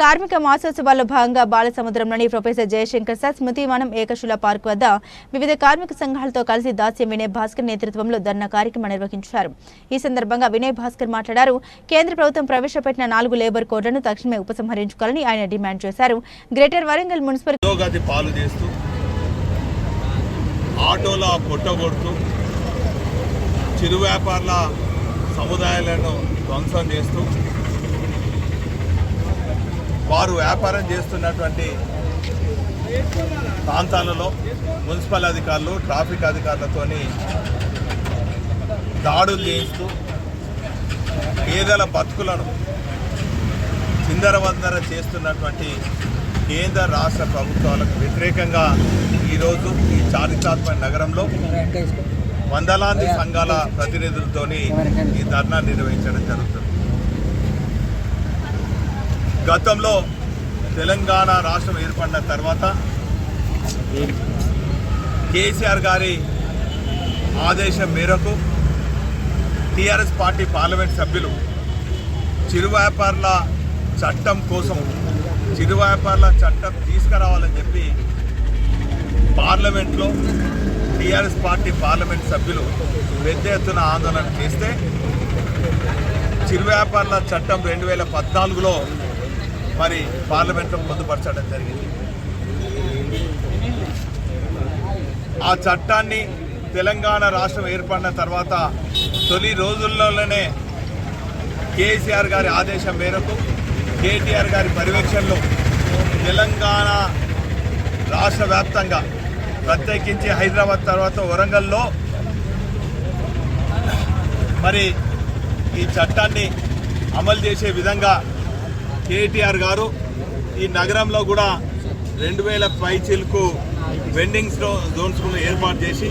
కార్మిక మాసోత్సవాల్లో భాగంగా బాలసముద్రంలోని ప్రొఫెసర్ జయశంకర్ సార్ స్మృతివనం ఏకశుల పార్క్ వద్ద వివిధ కార్మిక సంఘాలతో కలిసి దాస్యం వినయ్ భాస్కర్ నేతృత్వంలో ధర్నా కార్యక్రమం నిర్వహించారు. ఈ సందర్భంగా వినయ్ భాస్కర్ మాట్లాడారు. కేంద్ర ప్రభుత్వం ప్రవేశపెట్టిన నాలుగు లేబర్ కోడ్లను తక్షణమే ఉపసంహరించుకోవాలని ఆయన డిమాండ్ చేశారు. గ్రేటర్ వరంగల్ మున్సిపల్ పాలు చేస్తూ ఆటోల చిరు వ్యాపారుల సముదాయాలను ధ్వంసం చేస్తూ వారు వ్యాపారం చేస్తున్నటువంటి ప్రాంతాలలో మున్సిపల్ అధికారులు ట్రాఫిక్ అధికారులతో దాడులు చేయిస్తూ పేదల బతుకులను చిందరవందర చేస్తున్నటువంటి కేంద్ర రాష్ట్ర ప్రభుత్వాలకు వ్యతిరేకంగా ఈరోజు ఈ చారిత్రాత్మక నగరంలో వందలాది సంఘాల ప్రతినిధులతోని ఈ ధర్నా నిర్వహించడం జరుగుతుంది. గతంలో తెలంగాణ రాష్ట్రం ఏర్పడిన తర్వాత కేసీఆర్ గారి ఆదేశం మేరకు టీఆర్ఎస్ పార్టీ పార్లమెంట్ సభ్యులు చిరు వ్యాపారుల చట్టం కోసం చిరు వ్యాపారుల చట్టం తీసుకురావాలని చెప్పి పార్లమెంట్లో టీఆర్ఎస్ పార్టీ పార్లమెంట్ సభ్యులు పెద్ద ఎత్తున ఆందోళన చేస్తే చిరు వ్యాపారుల చట్టం రెండు వేల పద్నాలుగులో మరి పార్లమెంట్లో పొందుపరచడం జరిగింది. ఆ చట్టాన్ని తెలంగాణ రాష్ట్రం ఏర్పడిన తర్వాత తొలి రోజుల్లోనే కేసీఆర్ గారి ఆదేశం మేరకు కేటీఆర్ గారి పర్యవేక్షణలో తెలంగాణ రాష్ట్ర వ్యాప్తంగా ప్రత్యేకించి హైదరాబాద్ తర్వాత వరంగల్లో మరి ఈ చట్టాన్ని అమలు చేసే విధంగా కేటీఆర్ గారు ఈ నగరంలో కూడా రెండు వేల పైచీలకు వెండింగ్ జోన్స్ ఏర్పాటు చేసి